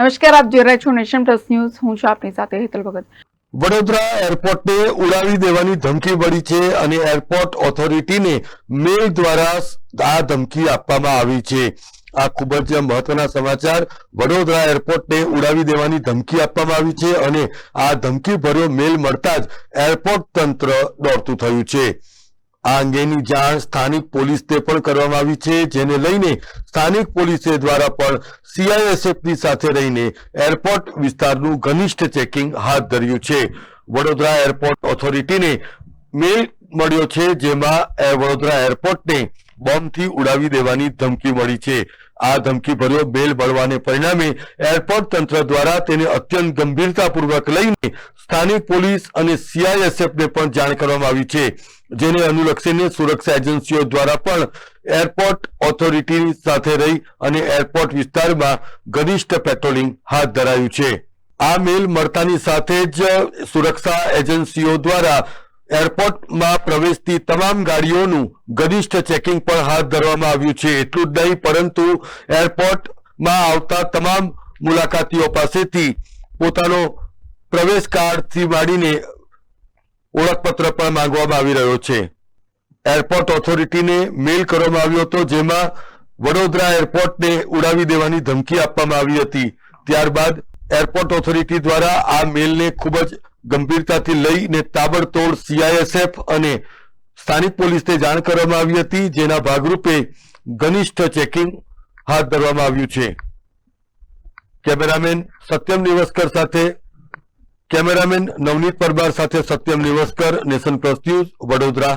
નમસ્કાર, આપ જોઈ રહ્યા છો નેશન પ્લસ ન્યૂઝ. હું છું આપની સાથે હેતલ ભગત. વડોદરા એરપોર્ટને ઉડાવી દેવાની ધમકી મળી છે અને એરપોર્ટ ઓથોરિટીને મેલ દ્વારા આ ધમકી આપવામાં આવી છે. આ ખૂબ જ મહત્વના સમાચાર. વડોદરા એરપોર્ટને ઉડાવી દેવાની ધમકી આપવામાં આવી છે અને આ ધમકી ભર્યો મેલ મળતા જ એરપોર્ટ તંત્ર દોડતું થયું છે. આ અંગેની જાણ સ્થાનિક પોલીસને પણ કરવામાં આવી છે, જેને લઈને સ્થાનિક પોલીસે દ્વારા પણ સીઆઈએસએફની સાથે રહીને એરપોર્ટ વિસ્તારનું ઘનિષ્ઠ ચેકિંગ હાથ ધર્યું છે. વડોદરા એરપોર્ટ ઓથોરિટીને મેલ મળ્યો છે, જેમાં વડોદરા એરપોર્ટને બોમ્બથી ઉડાવી દેવાની ધમકી મળી છે. આ ધમકી ભર્યો મેલ મળવાને પરિણામે એરપોર્ટ તંત્ર દ્વારા તેને અત્યંત ગંભીરતાપૂર્વક લઈને સ્થાનિક પોલીસ અને સીઆઈએસએફને પણ જાણ કરવામાં આવી છે. જેને અનુલક્ષીને સુરક્ષા એજન્સીઓ દ્વારા પણ એરપોર્ટ ઓથોરિટી સાથે રહી અને એરપોર્ટ વિસ્તારમાં ઘનિષ્ઠ પેટ્રોલિંગ હાથ ધરાયું છે. આ મેલ મળતાની સાથે જ સુરક્ષા એજન્સીઓ દ્વારા એરપોર્ટમાં પ્રવેશતી તમામ ગાડીઓનું ઘનિષ્ઠ ચેકિંગ પણ હાથ ધરવામાં આવ્યું છે. એટલું જ નહીં, પરંતુ એરપોર્ટમાં આવતા તમામ મુલાકાતીઓ પાસેથી પોતાનો પ્રવેશ કાર્ડથી માંડીને ઓળખપત્ર પણ માંગવામાં આવી રહ્યો છે. એરપોર્ટ ઓથોરિટીને મેલ કરવામાં આવ્યો હતો, જેમાં વડોદરા એરપોર્ટને ઉડાવી દેવાની ધમકી આપવામાં આવી હતી. ત્યારબાદ એરપોર્ટ ઓથોરિટી દ્વારા આ મેલને ખૂબ જ ગંભીરતાથી લઈને તાબડતોડ સીઆઈએસએફ અને સ્થાનિક પોલીસને જાણ કરવામાં આવી હતી, જેના ભાગરૂપે ઘનિષ્ઠ ચેકિંગ હાથ ધરવામાં આવ્યું છે. કેમેરામેન સત્યમ નિવસ્કર સાથે, કેમેરામેન નવનીત પરમાર સાથે સત્યમ નિવસ્કર, નેશન પ્લસ વડોદરા.